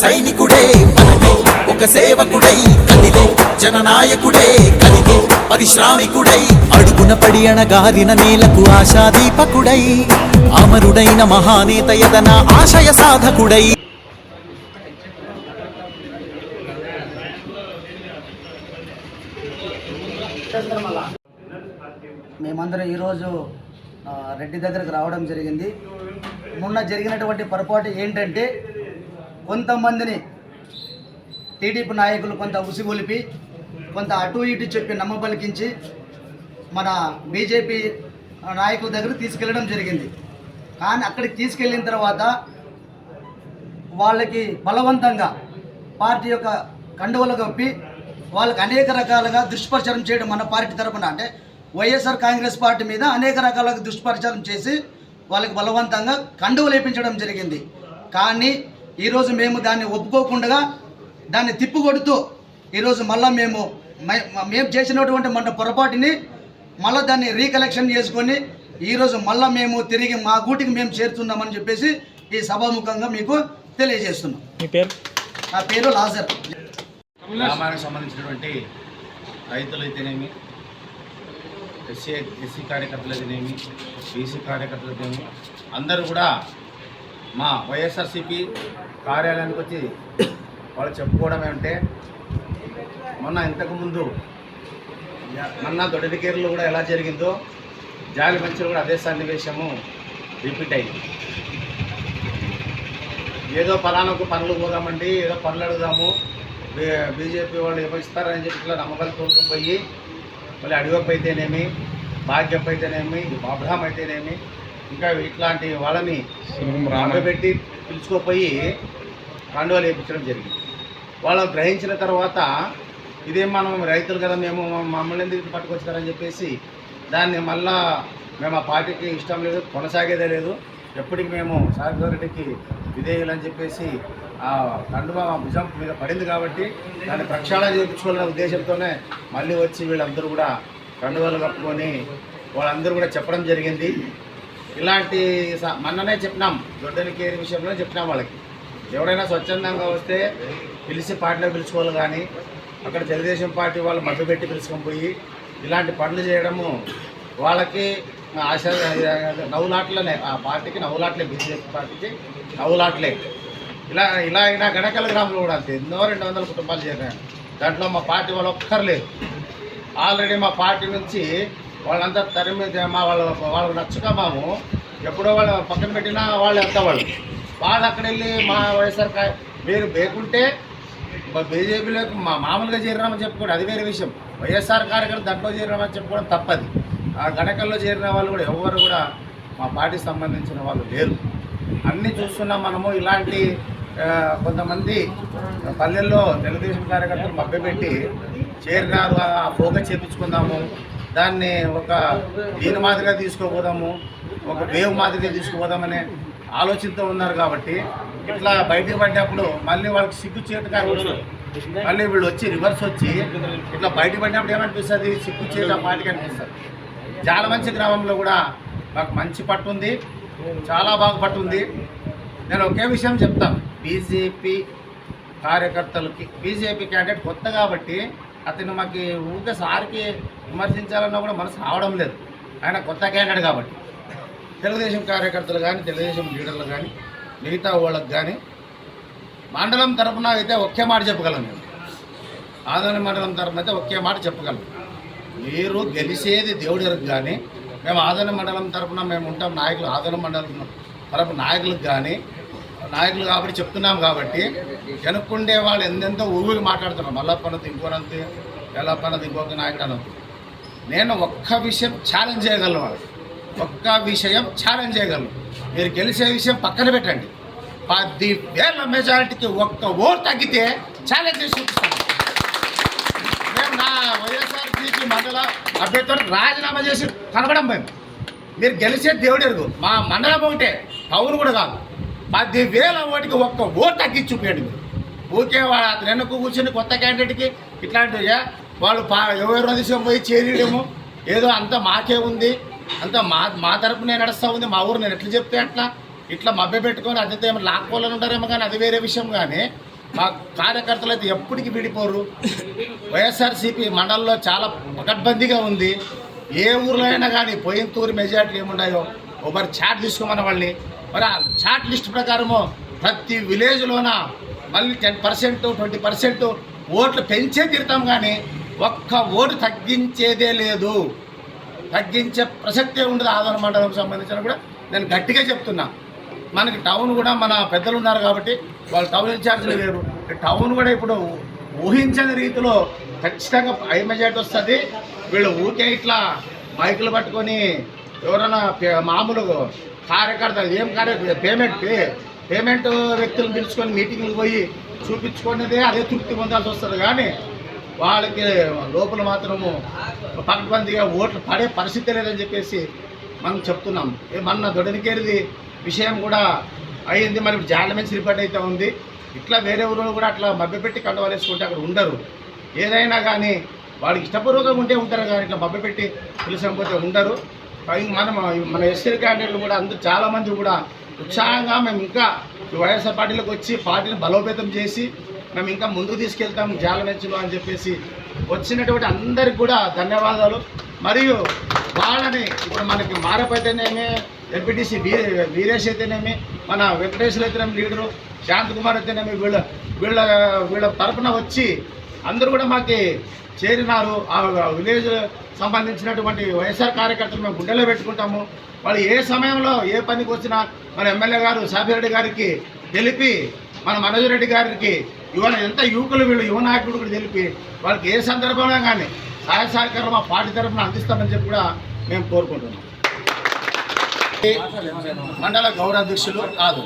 సైనికుడే మనలో ఒక సేవకుడై కదిలే జననాయకుడే కదిలే పరిశ్రామికుడై. అడుగున పడి అణగారిన నేలకు ఆశాదీపకుడై అమరుడైన మహానేత యదన ఆశయ సాధకుడై. మేమందరం ఈరోజు రెడ్డి దగ్గరకు రావడం జరిగింది. మొన్న జరిగినటువంటి పొరపాటు ఏంటంటే కొంతమందిని టీడీపీ నాయకులు కొంత ఉసిగొలిపి కొంత అటు ఇటు చెప్పి నమ్మబలికించి మన బీజేపీ నాయకుల దగ్గర తీసుకెళ్ళడం జరిగింది. కానీ అక్కడికి తీసుకెళ్ళిన తర్వాత వాళ్ళకి బలవంతంగా పార్టీ యొక్క కండువలు కప్పి వాళ్ళకి అనేక రకాలుగా దుష్ప్రచారం చేయడం మన పార్టీ తరపున అంటే వైఎస్ఆర్ కాంగ్రెస్ పార్టీ మీద అనేక రకాలుగా దుష్ప్రచారం చేసి వాళ్ళకి బలవంతంగా కండువలు వేయించడం జరిగింది. కానీ ఈరోజు మేము దాన్ని ఒప్పుకోకుండా దాన్ని తిప్పుకొడుతూ ఈరోజు మళ్ళీ మేము మ- మేము చేసినటువంటి మన పొరపాటుని మళ్ళీ దాన్ని రీకలెక్షన్ చేసుకొని ఈరోజు మళ్ళీ మేము తిరిగి మా గూటికి మేము చేరుతున్నామని చెప్పేసి ఈ సభాముఖంగా మీకు తెలియజేస్తున్నాం. మీ పేరు? నా పేరు లాజర్. గ్రామానికి సంబంధించినటువంటి రైతులు అయితేనేమి ఎస్సీ ఎస్సీ కార్యకర్తలు అయితేనేమి బీసీ కార్యకర్తలు అయితేనేమి అందరూ కూడా మా వైఎస్ఆర్సీపీ కార్యాలయానికి వచ్చి వాళ్ళు చెప్పుకోవడం ఏమంటే మొన్న ఇంతకుముందు మొన్న దొడ్డికేరులో కూడా ఎలా జరిగిందో జాలి మంచులు కూడా అదే సన్నివేశము రిపీట్ అయింది. ఏదో పలానాకు పనులు పోదామండి ఏదో పనులు అడుగుదాము బీజేపీ వాళ్ళు ఏమో చెప్పి ఇట్లా నమ్మకాలు తోడుకొని పోయి మళ్ళీ అడిగప్ప అయితేనేమి భాగ్యప్ప అయితేనేమి అబ్రహం అయితేనేమి ఇంకా ఇట్లాంటి వాళ్ళని పెట్టి పిలుచుకోపోయి కండువాలు వేయించడం జరిగింది. వాళ్ళు గ్రహించిన తర్వాత ఇదేం మనం రైతులు కదా మేము మమ్మల్ని ఎందుకు పట్టుకొచ్చారని చెప్పేసి దాన్ని మళ్ళా మేము ఆ పార్టీకి ఇష్టం లేదు కొనసాగేదే లేదు. ఎప్పటికి మేము సాగర్ రెడ్డికి విధేయులు అని చెప్పేసి ఆ కండువా భుజం మీద పడింది కాబట్టి దాన్ని ప్రక్షాళన చేయించుకోవాలనే ఉద్దేశంతోనే మళ్ళీ వచ్చి వీళ్ళందరూ కూడా కండువాలు కప్పుకొని వాళ్ళందరూ కూడా చెప్పడం జరిగింది. ఇలాంటి స- మొన్ననే చెప్పినాం దొడ్డలికేరి విషయంలో చెప్పినాం వాళ్ళకి. ఎవరైనా స్వచ్ఛందంగా వస్తే పిలిచి పార్టీలో పిలుచుకోవాలి కానీ అక్కడ తెలుగుదేశం పార్టీ వాళ్ళు మభ్య పెట్టి పిలుచుకొని పోయి ఇలాంటి పనులు చేయడము వాళ్ళకి ఆశ నవ్వులాట్లనే. ఆ పార్టీకి నవ్వులాట్లే బీజేపీ పార్టీకి నవ్వులాట్లే. ఇలా ఇలా అయినా గణకల గ్రామంలో కూడా అంతే. ఎన్నో రెండు వందల కుటుంబాలు చేరాను దాంట్లో మా పార్టీ వాళ్ళు ఒక్కరు లేరు. ఆల్రెడీ మా పార్టీ నుంచి వాళ్ళంతా తరిమి మా వాళ్ళ వాళ్ళకి నచ్చక మాము. ఎప్పుడో వాళ్ళు పక్కన పెట్టినా వాళ్ళు ఎంత వాళ్ళు వాళ్ళు అక్కడ వెళ్ళి మా వైఎస్ఆర్ మీరు బేకుంటే బీజేపీలోకి మా మామూలుగా చేరినామని చెప్పుకోండి. అది వేరే విషయం. వైఎస్ఆర్ కార్యకర్తలు దాంట్లో చేరినామని చెప్పుకోవడం తప్పది. ఆ గణకల్లో చేరిన వాళ్ళు కూడా ఎవరు కూడా మా పార్టీకి సంబంధించిన వాళ్ళు లేరు. అన్నీ చూస్తున్నాం మనము. ఇలాంటి కొంతమంది పల్లెల్లో తెలుగుదేశం కార్యకర్తలు మభ్యపెట్టి చేరినారు. ఆ ఫోకస్ చేపించుకుందాము. దాన్ని ఒక దీని మాదిరిగా తీసుకోపోదాము ఒక వేవ్ మాదిరిగా తీసుకుపోదామనే ఆలోచనతో ఉన్నారు కాబట్టి ఇట్లా బయటకు పడ్డప్పుడు మళ్ళీ వాళ్ళకి సిగ్గు చేటు కానీ మళ్ళీ వీళ్ళు వచ్చి రివర్స్ వచ్చి ఇట్లా బయట పడినప్పుడు ఏమనిపిస్తుంది? సిగ్గు చీట పాటికి అనిపిస్తుంది. చాలా మంచి గ్రామంలో కూడా మాకు మంచి పట్టు ఉంది చాలా బాగా పట్టు ఉంది. నేను ఒకే విషయం చెప్తాను బీజేపీ కార్యకర్తలకి బీజేపీ క్యాండిడేట్ కొత్త కాబట్టి అతను మాకు ఊరికే సార్కి విమర్శించాలన్నా కూడా మనసు రావడం లేదు. ఆయన కొత్త క్యాండిడేట్ కాబట్టి. తెలుగుదేశం కార్యకర్తలు కానీ తెలుగుదేశం లీడర్లు కానీ మిగతా వాళ్ళకి కానీ మండలం తరపున అయితే ఒకే మాట చెప్పగలను నేను. ఆదరణ మండలం తరపున అయితే ఒకే మాట చెప్పగలను మీరు గెలిచేది దేవుడి కానీ మేము ఆదరణ మండలం తరపున మేము ఉంటాం నాయకులు ఆదరణ మండలం తరపు నాయకులకు కానీ నాయకులు కాబట్టి చెప్తున్నాం కాబట్టి వెనుక్కుండే వాళ్ళు ఎంతెంతో ఊరికి మాట్లాడుతున్నారు. మల్లప్పన్నది ఇంకోనంతే ఎల్లప్పన్నది ఇంకొక నాయకుడు అనొద్దు నేను ఒక్క విషయం ఛాలెంజ్ చేయగలను వాళ్ళు ఒక్క విషయం ఛాలెంజ్ చేయగలను. మీరు గెలిచే విషయం పక్కన పెట్టండి. పది వేల మెజారిటీకి ఒక్క ఓటు తగ్గితే ఛాలెంజ్ చేసి చూపిస్తాను. మేము నా వైఎస్ఆర్సీపీ మండల అభ్యర్థులు రాజీనామా చేసి కనపడం మేము మీరు గెలిచే దేవుడు ఎరుగు. మా మండలం ఒకటే టౌన్ కూడా కాదు. పది వేల ఓటికి ఒక్క ఓటు తగ్గించి చూపించండి మీరు. ఊకే వాడు అతను వెనక్కు కూర్చుని కొత్త క్యాండిడేట్కి ఇట్లాంటివి వాళ్ళు పా ఎవరో దిశం పోయి చేరియడము? ఏదో అంత మాకే ఉంది. అంత మా మా తరపునే నడుస్తూ ఉంది. మా ఊరు నేను ఎట్లా చెప్తే అట్లా. ఇట్లా మభ్య పెట్టుకొని అదే ఏమో లాక్కోవాలని ఉంటారేమో కానీ అది వేరే విషయం కానీ మా కార్యకర్తలు అయితే ఎప్పటికీ విడిపోరు. వైఎస్ఆర్సీపీ మండలంలో చాలా పకడ్బందీగా ఉంది. ఏ ఊర్లో అయినా కానీ పోయిన తూరి మెజార్టీలు ఏమున్నాయో ఒకరి చాట్ తీసుకోమన్న వాళ్ళని. మరి ఆ చాట్ లిస్ట్ ప్రకారము ప్రతి విలేజ్లోన మళ్ళీ టెన్ పర్సెంట్ ట్వంటీ పర్సెంట్ ఓట్లు పెంచే తీరుతాం కానీ ఒక్క ఓటు తగ్గించేదే లేదు. తగ్గించే ప్రసక్తే ఉండదు ఆదరణ మండలం సంబంధించిన కూడా. నేను గట్టిగా చెప్తున్నా. మనకి టౌన్ కూడా మన పెద్దలు ఉన్నారు కాబట్టి వాళ్ళు టౌన్ ఇన్ఛార్జీలు వేరు టౌన్ కూడా ఇప్పుడు ఊహించని రీతిలో ఖచ్చితంగా హై మెజార్టీ వస్తుంది. వీళ్ళు ఊకే ఇట్లా మైకులు పట్టుకొని ఎవరైనా మామూలు కార్యకర్తలు ఏం కార్య పేమెంట్ పేమెంట్ వ్యక్తులను పిలుచుకొని మీటింగ్లు పోయి చూపించుకునేదే అదే తృప్తి పొందాల్సి వస్తుంది. కానీ వాళ్ళకి లోపల మాత్రము పకడ్బందీగా ఓట్లు పడే పరిస్థితి లేదని చెప్పేసి మనం చెప్తున్నాం. ఏ దొడనికేరిది విషయం కూడా అయ్యింది మరి ఇప్పుడు జాలమెన్స్ రిపోర్ట్ అయితే ఉంది. ఇట్లా వేరే ఊరు కూడా అట్లా మభ్యపెట్టి కండవాలేసుకుంటే అక్కడ ఉండరు. ఏదైనా కానీ వాడికి ఇష్టపూర్వకంగా ఉంటే ఉంటారు కానీ ఇట్లా మభ్యపెట్టి పిలిచకపోతే ఉండరు. మనం మన ఎస్సీ క్యాండిడేట్లు కూడా అందరూ చాలామంది కూడా ఉత్సాహంగా మేము ఇంకా వైఎస్ఆర్ పార్టీలోకి వచ్చి పార్టీని బలోపేతం చేసి మేము ఇంకా ముందుకు తీసుకెళ్తాం జాలమెచ్చులో అని చెప్పేసి వచ్చినటువంటి అందరికి కూడా ధన్యవాదాలు. మరియు వాళ్ళని ఇప్పుడు మనకి మారప్ అయితేనేమి ఎంపీటీసీ వీ వీరేష్ అయితేనేమి మన వెంకటేశ్వర అయితేనేమి లీడరు శాంత్ కుమార్ అయితేనేమి వీళ్ళ వీళ్ళ వీళ్ళ తరపున వచ్చి అందరూ కూడా మాకు చేరినారు. ఆ విలేజ్ సంబంధించినటువంటి వైఎస్ఆర్ కార్యకర్తలు మేము గుండెలో పెట్టుకుంటాము. వాళ్ళు ఏ సమయంలో ఏ పనికి వచ్చినా మన ఎమ్మెల్యే గారు సాఫిరెడ్డి గారికి తెలిపి మన మనోజ్ రెడ్డి గారికి ఇవాళ ఎంత యువకులు వీళ్ళు యువ నాయకుడు కూడా తెలిపి వాళ్ళకి ఏ సందర్భంలో కానీ సహాయ సహకారం మా పార్టీ తరఫున అందిస్తామని చెప్పి కూడా మేము కోరుకుంటున్నాం. మండల గౌరవ అధ్యక్షులు కాదు.